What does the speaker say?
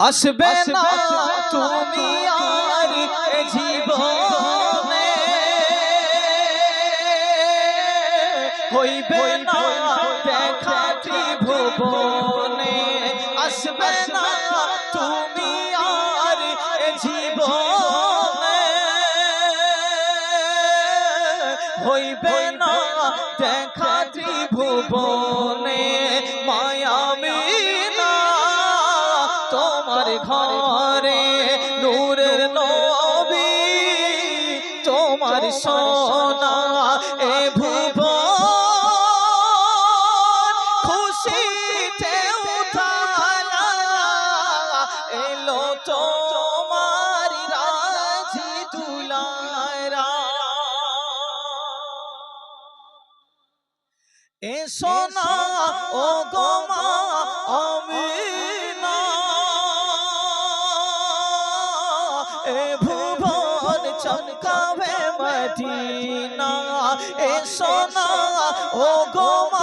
আসবে না তুমি আর জীবনে। হইবে না দেখা ত্রিভুবনে। আসবে না তুমি আর জীবনে। হইবে না দেখা ত্রিভুবনে। তোমার ঘরে নূরের নবী, তোমার সোনা এ ভুব খুশিতে উঠালা এলো তোমার রাজি দুলারা এ সোনা, ও গোমা এ ভুবন চমকাবে মদিনা। এ সোনা ও গোমা